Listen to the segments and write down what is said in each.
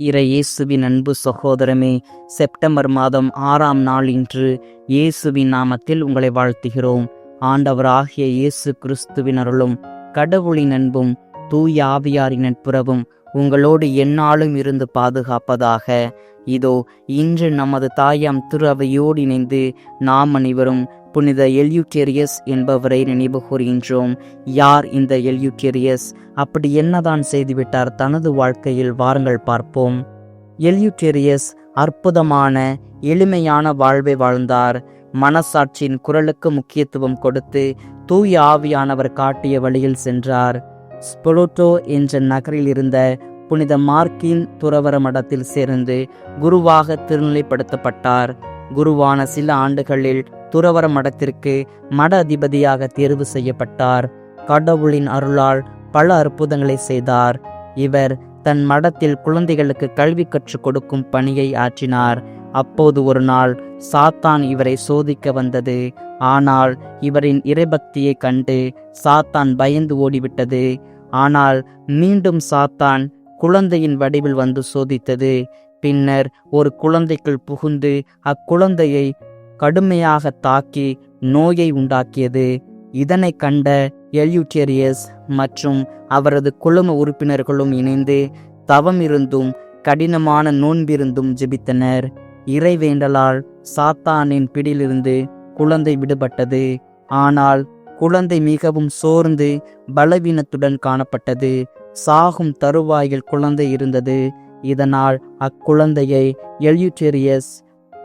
இறையேசுவின் அன்பு சகோதரமே செப்டம்பர் மாதம் ஆறாம் நாள் இன்று இயேசுவின் நாமத்தில் உங்களை வாழ்த்துகிறோம். ஆண்டவராகிய இயேசு கிறிஸ்துவின் அருளும் கடவுளின் அன்பும் தூய ஆவியாரின் நட்புறவும் உங்களோடு எந்நாளும் இருந்து பாதுகாப்பதாக. இதோ இன்று நமது தாயாம் திரு அவையோடு இணைந்து நாம் அனைவரும் புனித எல்யூட்டேரியஸ் என்பவரை நினைவு கூறுகின்றோம். யார் இந்த எல்யூட்டேரியஸ் அப்படி என்னதான் செய்துவிட்டார் தனது வாழ்க்கையில்? வாருங்கள் பார்ப்போம். எல்யூட்டேரியஸ் அற்புதமான எளிமையான வாழ்வை வாழ்ந்தார். மனசாட்சியின் குரலுக்கு முக்கியத்துவம் கொடுத்து தூய ஆவியானவர் காட்டிய வழியில் சென்றார். ஸ்பொலோட்டோ என்ற நகரில் இருந்த புனித மார்க்கின் துறவர மடத்தில் சேர்ந்து குருவாக திருநிலைப்படுத்தப்பட்டார். குருவான சில ஆண்டுகளில் துறவர மடத்திற்கு மட அதிபதியாக தேர்வு செய்யப்பட்டார். கடவுளின் அருளால் பல அற்புதங்களை செய்தார். இவர் தன் மடத்தில் குழந்தைகளுக்கு கல்வி கற்றுக் கொடுக்கும் பணியை ஆற்றினார். அப்போது ஒரு நாள் சாத்தான் இவரை சோதிக்க வந்தது. ஆனால் இவரின் இறைபக்தியை கண்டு சாத்தான் பயந்து ஓடிவிட்டது. ஆனால் மீண்டும் சாத்தான் குழந்தையின் வடிவில் வந்து சோதித்தது. பின்னர் ஒரு குழந்தைக்குள் புகுந்து அக்குழந்தையை கடுமையாக தாக்கி நோயை உண்டாக்கியது. இதனை கண்ட எல்யூட்டேரியஸ் மற்றும் அவரது குழும உறுப்பினர்களும் இணைந்து தவம் இருந்தும் கடினமான நோன்பிருந்தும் ஜெபித்தனர். இறைவேண்டலால் சாத்தானின் பிடியிலிருந்து குழந்தை விடுபட்டது. ஆனால் குழந்தை மிகவும் சோர்ந்து பலவீனத்துடன் காணப்பட்டது. சாகும் தருவாயில் குழந்தை இருந்தது. இதனால் அக்குழந்தையை எல்யூட்டேரியஸ்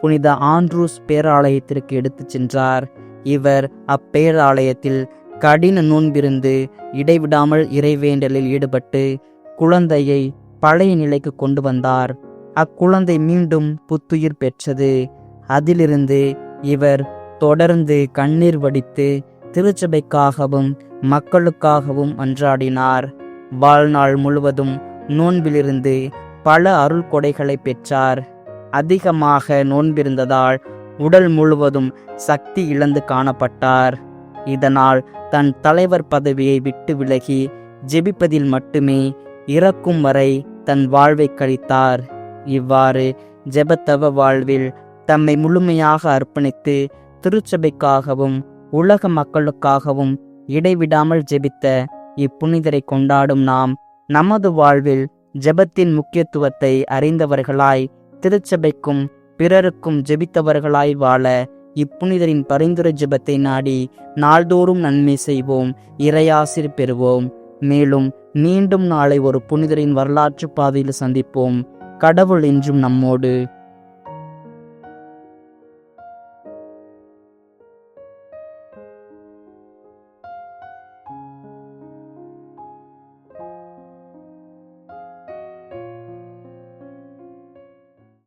புனித ஆண்ட்ரூஸ் பேராலயத்திற்கு எடுத்துச் சென்றார். இவர் அப்பேராலயத்தில் கடின நோன்பிருந்து இடைவிடாமல் இறைவேண்டலில் ஈடுபட்டு குழந்தையை பழைய நிலைக்கு கொண்டு வந்தார். அக்குழந்தை மீண்டும் புத்துயிர் பெற்றது. அதிலிருந்து இவர் தொடர்ந்து கண்ணீர் வடித்து திருச்சபைக்காகவும் மக்களுக்காகவும் அன்றாடினார். வாழ்நாள் முழுவதும் நோன்பிலிருந்து பல அருள் கொடைகளை பெற்றார். அதிகமாக நோன்பிருந்ததால் உடல் முழுவதும் சக்தி இழந்து காணப்பட்டார். இதனால் தன் தலைவர் பதவியை விட்டு விலகி ஜெபிப்பதில் மட்டுமே இறக்கும் வரை தன் வாழ்வை கழித்தார். இவ்வாறு ஜெபத்தவ வாழ்வில் தம்மை முழுமையாக அர்ப்பணித்து திருச்சபைக்காகவும் உலக மக்களுக்காகவும் இடைவிடாமல் ஜெபித்த இப்புனிதரை கொண்டாடும் நாம் நமது வாழ்வில் ஜெபத்தின் முக்கியத்துவத்தை அறிந்தவர்களாய் திருச்சபைக்கும் பிறருக்கும் ஜெபித்தவர்களாய் வாழ இப்புனிதரின் பரிந்துரை ஜெபத்தை நாடி நாள்தோறும் நன்மை செய்வோம் இறையாசிர் பெறுவோம். மேலும் மீண்டும் நாளை ஒரு புனிதரின் வரலாற்று பாதையில் சந்திப்போம். கடவுள் என்றும் நம்மோடு.